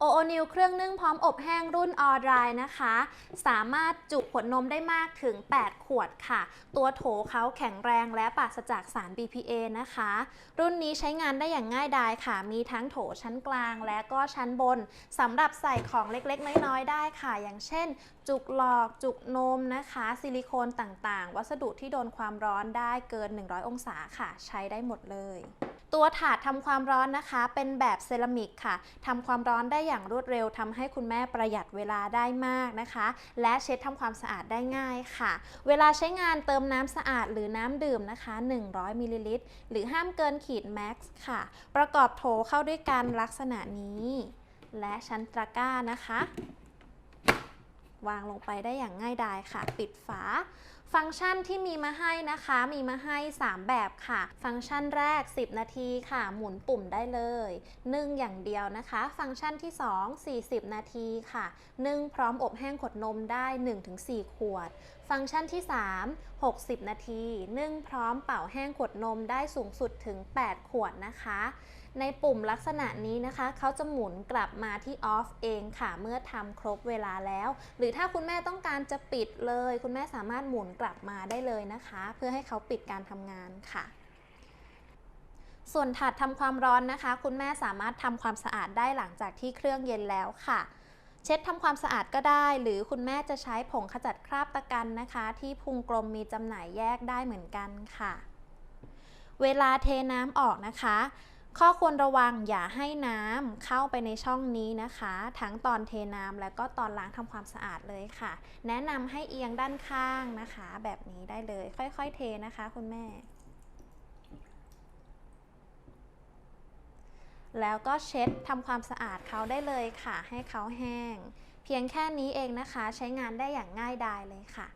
โอโอนิวเครื่องนึ่งพร้อมอบแห้งรุ่นออดรายนะคะ สามารถจุขวดนมได้มากถึง 8 ขวดค่ะ ตัวโถเขาแข็งแรงและปราศจากสาร BPA นะคะ รุ่นนี้ใช้งานได้อย่างง่ายดายค่ะ มีทั้งโถชั้นกลางและก็ชั้นบนสำหรับใส่ของเล็กๆ น้อยๆ ได้ค่ะ อย่างเช่น จุกหลอกจุกนมนะคะ ซิลิโคนต่างๆ วัสดุที่โดนความร้อนได้เกิน 100 องศาค่ะ ใช้ได้หมดเลย ตัวถาดทำความร้อนนะคะ เป็นแบบเซรามิกค่ะทำความร้อนได้อย่างรวดเร็วทำให้คุณแม่ประหยัดเวลาได้มากนะคะ และเช็ดทำความสะอาดได้ง่ายค่ะ เวลาใช้งานเติมน้ำสะอาดหรือน้ำดื่มนะคะ 100มิลลิลิตรหรือห้ามเกินขีดแม็กซ์ค่ะ ประกอบโถเข้าด้วยกันลักษณะนี้ และชั้นตะกร้านะคะ วางลงไปได้อย่างง่ายดายค่ะ ปิดฝาฟังก์ชันที่มีมาให้นะคะ มีมาให้ 3 แบบค่ะ ฟังก์ชันแรก 10 นาทีค่ะ หมุนปุ่มได้เลยนึ่งอย่างเดียวนะคะ ฟังก์ชันที่ 2 40 นาทีค่ะนึ่งพร้อมอบแห้งขดนมได้ 1-4 ขวด ฟังก์ชันที่ 3 60 นาทีนึ่งพร้อมเป่าแห้งขวดนมได้สูงสุดถึง 8 ขวดนะคะ ในปุ่มลักษณะนี้นะคะ เขาจะหมุนกลับมาที่ออฟเองค่ะ เมื่อทำครบเวลาแล้ว หรือถ้าคุณแม่ต้องการจะปิดเลย คุณแม่สามารถหมุนกลับมาได้เลยนะคะ เพื่อให้เขาปิดการทำงานค่ะ ส่วนถาดทำความร้อนนะคะ คุณแม่สามารถทำความสะอาดได้หลังจากที่เครื่องเย็นแล้วค่ะ เช็ดทำความสะอาดก็ได้ หรือคุณแม่จะใช้ผงขจัดคราบตะกันนะคะ ที่พุงกลมมีจำหน่ายแยกได้เหมือนกันค่ะ เวลาเทน้ำออกนะคะ ข้อควรระวังอย่าให้น้ำเข้าไปในช่องนี้นะคะ ทั้งตอนเทน้ำและก็ตอนล้างทำความสะอาดเลยค่ะ แนะนำให้เอียงด้านข้างนะคะ แบบนี้ได้เลย ค่อยๆเทนะคะ คุณแม่ แล้วก็เช็ดทำความสะอาดเขาได้เลยค่ะ ให้เขาแห้ง เพียงแค่นี้เองนะคะ ใช้งานได้อย่างง่ายดายเลยค่ะ